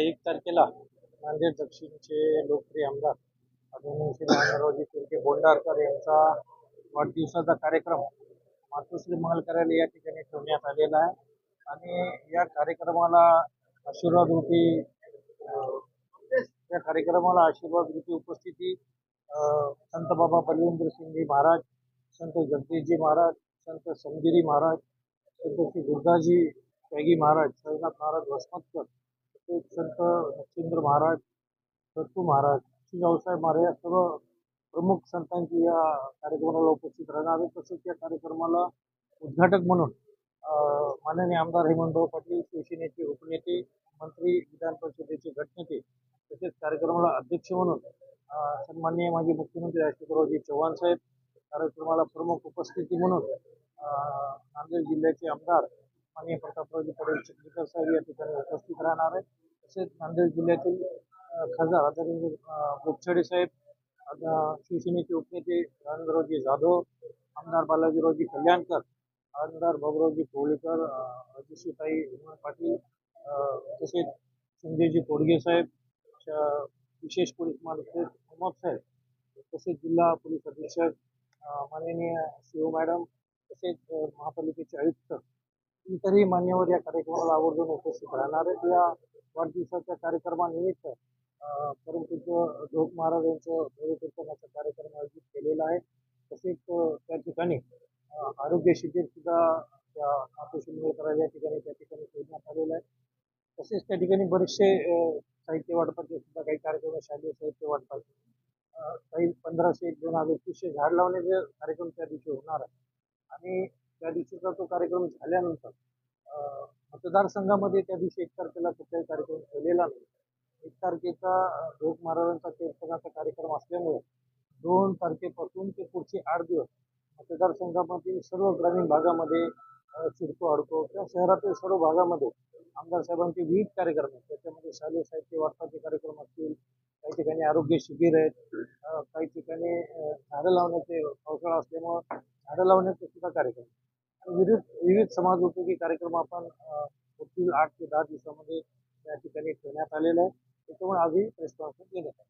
एक तारखेला. नांदेड दक्षिणचे लोकप्रिय आमदार आदरणीय श्री नारायणरावजी तिरके बोंडारकर यांचा वाढदिवसाचा कार्यक्रम मातोश्री मंगल कार्यालय या ठिकाणी ठेवण्यात आलेला आहे. आणि या कार्यक्रमाला आशीर्वाद रूपी या कार्यक्रमाला आशीर्वाद रूपी उपस्थिती अं, संत बाबा बलविंद्र सिंगजी महाराज संत जगदीशजी महाराज संत समगिरी महाराज संत श्री दुर्गाजी त्यागी महाराज साईनाथ महाराज वसमतकर एक संत नक्षेंद्र महाराज दत्तू महाराज श्री रावसाहेब महाराज या सर्व प्रमुख संतांची या कार्यक्रमाला उपस्थित राहणार आहे तसंच या कार्यक्रमाला उद्घाटक म्हणून माननीय आमदार हेमंतभाऊ पाटील शिवसेनेचे उपनेते मंत्री विधान परिषदेचे गटनेते तसेच कार्यक्रमाला अध्यक्ष म्हणून सन्माननीय माजी मुख्यमंत्री अशोकरावजी चव्हाण साहेब कार्यक्रमाला प्रमुख उपस्थिती म्हणून नांदेड जिल्ह्याचे आमदार माननीय प्रतापरावजी पटेल चिखलीकर साहेब या ठिकाणी उपस्थित राहणार आहे तसेच नांदेड जिल्ह्यातील खासदार आदरणीय गोपछडे साहेब शिवसेनेचे उपनेते राजेंद्ररावजी जाधव आमदार बालाजीरावजी कल्याणकर आमदार बाबुरावजी कोहळीकर राजेशीताई अजिशीताई पाटील तसेच संजयजी कोडगे साहेब विशेष पोलीस महानिरीक्षक मोहम्मद साहेब तसेच जिल्हा पोलीस अधीक्षक माननीय शिव मॅडम तसेच महापालिकेचे आयुक्त इतरही मान्यवर या कार्यक्रमाला आवर्जून उपस्थित राहणार आहेत. या वाढदिवसाच्या कार्यक्रमानिमित्त परंतु परमपूज्य ढोक महाराज यांचं भव्यकीर्तनाचा कार्यक्रम आयोजित केलेला आहे. तसेच त्या ठिकाणी आरोग्य शिबिर सुद्धा त्या या ठिकाणी त्या ठिकाणी ठेवण्यात आलेलं आहे. तसेच त्या ठिकाणी बरेचसे साहित्य वाटपाचे सुद्धा काही कार्यक्रम शालेय साहित्य वाटपाचे. काही पंधराशे एक दोन हजार एकवीसशे झाड लावण्याचे कार्यक्रम त्या दिवशी होणार आहे. आणि त्या दिवशीचा तो कार्यक्रम झाल्यानंतर मतदारसंघामध्ये त्या दिवशी एक तारखेला कुठलाही कार्यक्रम ठेवलेला नाही. एक तारखेचा अं, महाराजांचा कीर्तनाचा कार्यक्रम असल्यामुळे दोन तारखेपासून ते पुढचे आठ दिवस मतदारसंघामध्ये सर्व ग्रामीण भागामध्ये अं, शिरको अडको किंवा शहरातील सर्व भागामध्ये आमदार साहेबांचे विविध कार्यक्रम आहेत. त्याच्यामध्ये शालेय साहित्य वाटपाचे कार्यक्रम असतील काही ठिकाणी आरोग्य शिबिर आहेत काही ठिकाणी झाडं लावण्याचे पावसाळा असल्यामुळं झाडं लावण्याचे सुद्धा कार्यक्रम विविध विविध समाज उपयोगी कार्यक्रम आपण पुढील आठ ते दहा दिवसामध्ये त्या ठिकाणी ठेवण्यात आलेला आहे त्याच्यामुळे आजही प्रेस कॉन्फरन्स घेण्यात आली